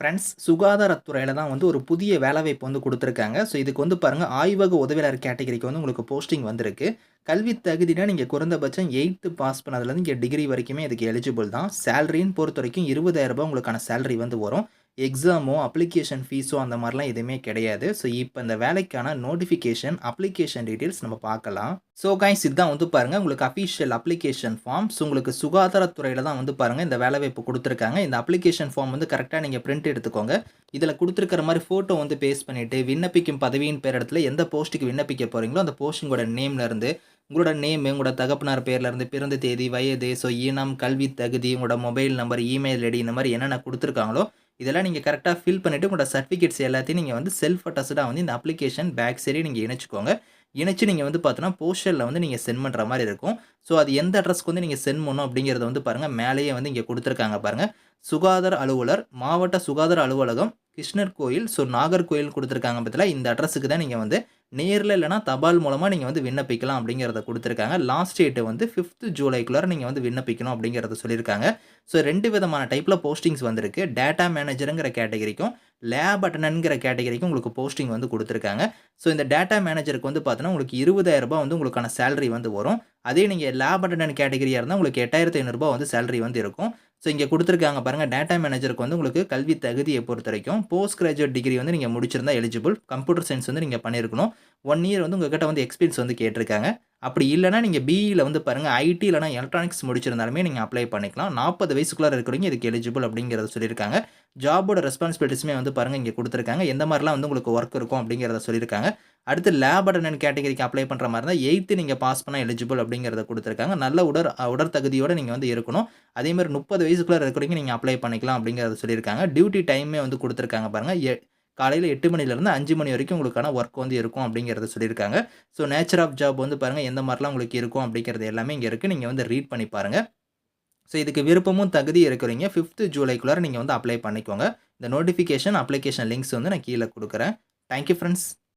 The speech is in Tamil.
ஃப்ரெண்ட்ஸ் சுகாதாரத்துறையில் தான் வந்து ஒரு புதிய வேலைவாய்ப்பு வந்து கொடுத்துருக்காங்க. ஸோ இதுக்கு வந்து பாருங்கள் ஆய்வக உதவியாளர் கேட்டகரிக்கு வந்து உங்களுக்கு போஸ்டிங் வந்திருக்கு. கல்வி தகுதினா நீங்கள் குறைந்தபட்சம் எயித்து பாஸ் பண்ணதுலேருந்து இங்கே டிகிரி வரைக்குமே இதுக்கு எலிஜிபிள் தான். சேலரின்னு பொறுத்த வரைக்கும் இருபதாயிரரூபா உங்களுக்கான சேலரி வந்து வரும். எக்ஸாமோ அப்ளிகேஷன் ஃபீஸோ அந்த மாதிரிலாம் எதுவுமே கிடையாது. ஸோ இப்போ இந்த வேலைக்கான நோட்டிஃபிகேஷன் அப்ளிகேஷன் டீட்டெயில்ஸ் நம்ம பார்க்கலாம். ஸோ கைஸ் இதுதான் வந்து பாருங்கள் உங்களுக்கு அஃபிஷியல் அப்ளிகேஷன் ஃபார்ம்ஸ் உங்களுக்கு சுகாதாரத்துறையில் தான் வந்து பாருங்கள் இந்த வேலைவாய்ப்பு கொடுத்துருக்காங்க. இந்த அப்ளிகேஷன் ஃபார்ம் வந்து கரெக்டாக நீங்கள் பிரிண்ட் எடுத்துக்கோங்க. இதில் கொடுத்துருக்கிற மாதிரி ஃபோட்டோ வந்து பேஸ்ட் பண்ணிவிட்டு விண்ணப்பிக்கும் பதவியின் பேர் இடத்துல எந்த போஸ்ட்டுக்கு விண்ணப்பிக்க போகிறீங்களோ அந்த போஸ்டிங்கோட நேம்லேருந்து உங்களோட நேம் உங்களோட தகப்பனார் பேர்லேருந்து பிறந்த தேதி வயது ஸோ இனம் கல்வி தகுதி உங்களோட மொபைல் நம்பர் இமெயில் ஐடி இந்த மாதிரி என்னென்ன கொடுத்துருக்காங்களோ இதெல்லாம் நீங்கள் கரெக்டாக ஃபில் பண்ணிவிட்டு உங்களோட சர்டிஃபிகேட்ஸ் எல்லாத்தையும் நீங்கள் வந்து செல்ஃப் அட்டஸ்டாக வந்து இந்த அப்ளிகேஷன் பேக் சைடு நீங்கள் இணைச்சிக்கோங்க. இணைச்சு நீங்கள் வந்து பார்த்தோன்னா போஸ்டரில் வந்து நீங்கள் சென்ட் பண்ணுற மாதிரி இருக்கும். ஸோ அது எந்த அட்ரஸ்க்கு வந்து நீங்கள் சென்ட் பண்ணணும் அப்படிங்கிறத வந்து பாருங்கள் மேலேயே வந்து இங்கே கொடுத்துருக்காங்க பாருங்கள் சுகாதார அலுவலர் மாவட்ட சுகாதார அலுவலகம் கிருஷ்ணர் கோயில். ஸோ நாகர்கோயில் கொடுத்துருக்காங்க பற்றியில் இந்த அட்ரஸுக்கு தான் நீங்கள் வந்து நேரில் இல்லைனா தபால் மூலமாக நீங்கள் வந்து விண்ணப்பிக்கலாம் அப்படிங்கிறத கொடுத்துருக்காங்க. லாஸ்ட் டேட்டு வந்து ஃபிஃப்த்து ஜூலைக்குள்ளார நீங்கள் வந்து விண்ணப்பிக்கணும் அப்படிங்கிறத சொல்லியிருக்காங்க. ஸோ ரெண்டு விதமான டைப்பில் போஸ்டிங்ஸ் வந்திருக்கு. டேட்டா மேனேஜருங்கிற கேட்டகரிக்கும் லேப் அட்டனன்கிற கேட்டகரிக்கும் உங்களுக்கு போஸ்டிங் வந்து கொடுத்துருக்காங்க. ஸோ இந்த டேட்டா மேனேஜருக்கு வந்து பார்த்தீங்கன்னா உங்களுக்கு இருபதாயிரரூபா வந்து உங்களுக்கான சேலரி வந்து வரும். அதே நீங்கள் லேப் அட்டனன் கேட்டகரியாக இருந்தால் உங்களுக்கு எட்டாயிரத்து ஐநூறுரூபா வந்து சேலரி வந்து இருக்கும். ஸோ இங்கே கொடுத்துருக்காங்க பாருங்கள் டேட்டா மேனேஜருக்கு வந்து உங்களுக்கு கல்வி தகுதியை பொறுத்த வரைக்கும் போஸ்ட் கிராஜுவேட் டிகிரி வந்து நீங்கள் முடிச்சிருந்தா எலிஜிபிள் கம்ப்யூட்டர் சயின்ஸ் வந்து நீங்கள் பண்ணியிருக்கணும் ஒன் இயர் வந்து உங்ககிட்ட வந்து எக்ஸ்பீரியன்ஸ் வந்து கேட்டிருக்காங்க. அப்படி இல்லைனா நீங்கள் பிஇயில் வந்து பாருங்கள் ஐடி இல்லைனா எலக்ட்ரானிக்ஸ் முடிச்சிருந்தாலுமே நீங்கள் அப்ளை பண்ணிக்கலாம். நாற்பது வயசுக்குள்ளே இருக்கிறவங்க இதுக்கு எலிஜிபிள் அப்படிங்கிறத சொல்லியிருக்காங்க. ஜாபோட ரெஸ்பான்சிபிலிட்டிஸுமே வந்து பாருங்கள் இங்கே கொடுத்துருக்காங்க. எந்த மாதிரிலாம் வந்து உங்களுக்கு ஒர்க் இருக்கும் அப்படிங்கிறத சொல்லியிருக்காங்க. அடுத்து லேப் அட்டனன் கேட்டகரிக்கு அப்ளை பண்ணுற மாதிரி இருந்தால் எயித்து நீங்கள் பாஸ் பண்ணால் எலிஜிபிள் அப்படிங்கிறத கொடுத்துருக்காங்க. நல்ல உடற் உடற்தகுதியோடு நீங்கள் வந்து இருக்கணும். அதேமாதிரி முப்பது வயசுக்குள்ளே இருக்கிறவங்க நீங்கள் அப்ளை பண்ணிக்கலாம் அப்படிங்கிறத சொல்லியிருக்காங்க. டியூட்டி டைமே வந்து கொடுத்துருக்காங்க பாருங்கள் எ காலையில் எட்டு மணிலேருந்து அஞ்சு மணி வரைக்கும் உங்களுக்கான ஒர்க் வந்து இருக்கும் அப்படிங்கிறத சொல்லியிருக்காங்க. ஸோ நேச்சர் ஆஃப் ஜாப் வந்து பாருங்கள் எந்த மாதிரிலாம் உங்களுக்கு இருக்கும் அப்படிங்கிறது எல்லாமே இங்கே இருக்குது நீங்கள் வந்து ரீட் பண்ணி பாருங்கள் ஸோ இதுக்கு விருப்பமும் தகுதி இருக்கிறீங்க. ஃபிஃப்த்து ஜூலைக்குள்ளார நீங்கள் வந்து அப்ளை பண்ணிக்கோங்க. இந்த நோட்டிஃபிகேஷன் அப்ளிகேஷன் லிங்க்ஸ் வந்து நான் கீழே கொடுக்குறேன். Thank you friends